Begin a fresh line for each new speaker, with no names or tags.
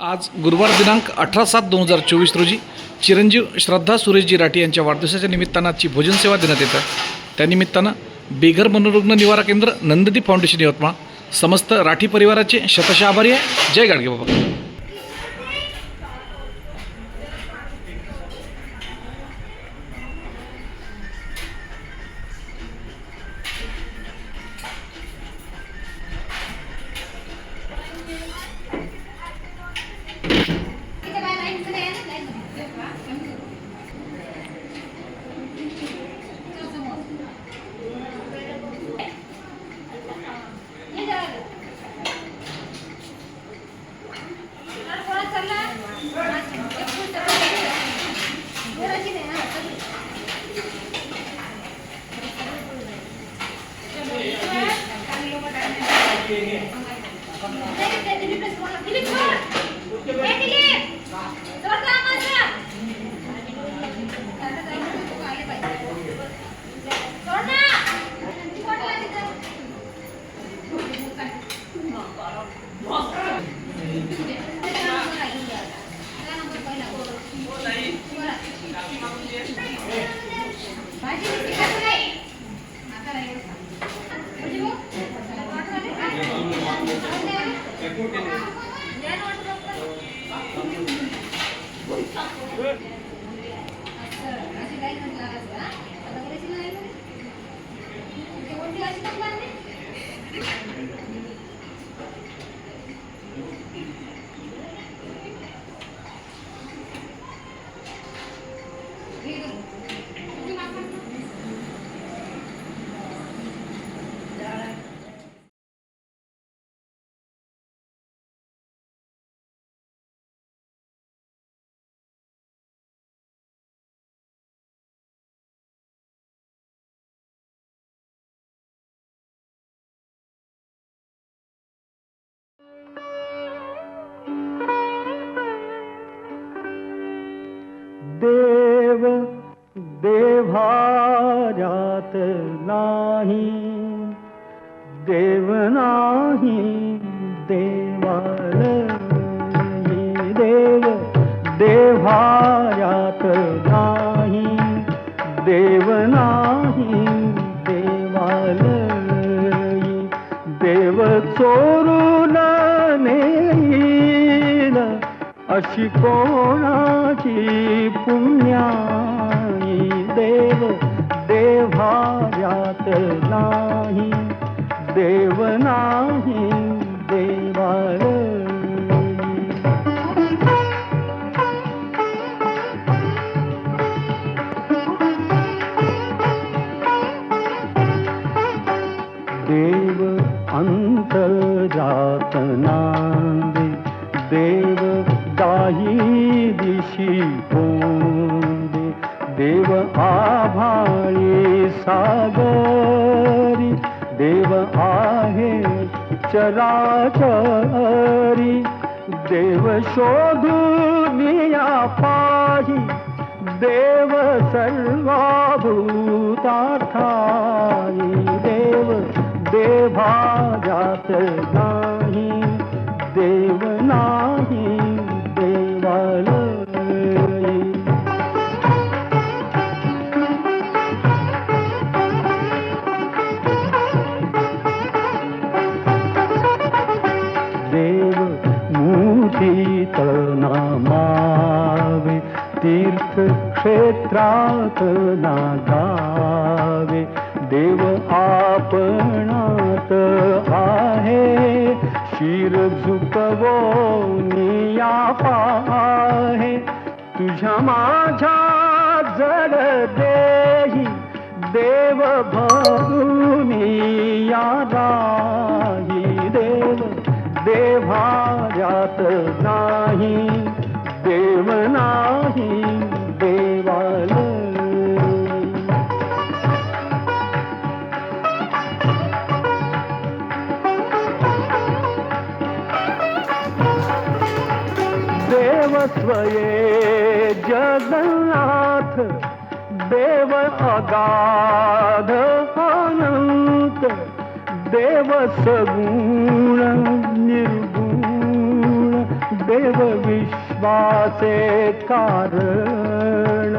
आज गुरुवार दिनांक अठरा सात दोन हजार चोवीस रोजी चिरंजीव श्रद्धा सुरेशजी राठी यांच्या वाढदिवसाच्या निमित्तानं आजची भोजन सेवा देण्यात येतं त्यानिमित्तानं बेघर मनोरुग्ण निवारा केंद्र नंददीप फाउंडेशन यवतमाळ समस्त राठी परिवाराचे शतशः आभारी आहे. जय गाडगे बाबा. Thank you. 对。
देव देव्हार्यात नाही। देव नाही देवाल देव देव्हार्यात नाही। देव नाही देवाल देव चोरून अशी कोणाची पुण्याई देव देव्हार्यात नाही देव नाही देवाल देव अंतर्जात नांदे देव दाही दिशी पोंदे देव आभाळी सागरी, देव आहे चराचरी, देव शोधून या पाही, देव सर्वभूतार्थाई देव देभाजात नाही, देव नाही. नागावे देव आपणात आहे। शिर झुकवो पाहे। तुझ्या माझ्या जड देही देव भरून या देव स्वये जगन्नाथ देव अगाध अनंत देव सगुण निर्गुण देव विश्वासे कारण।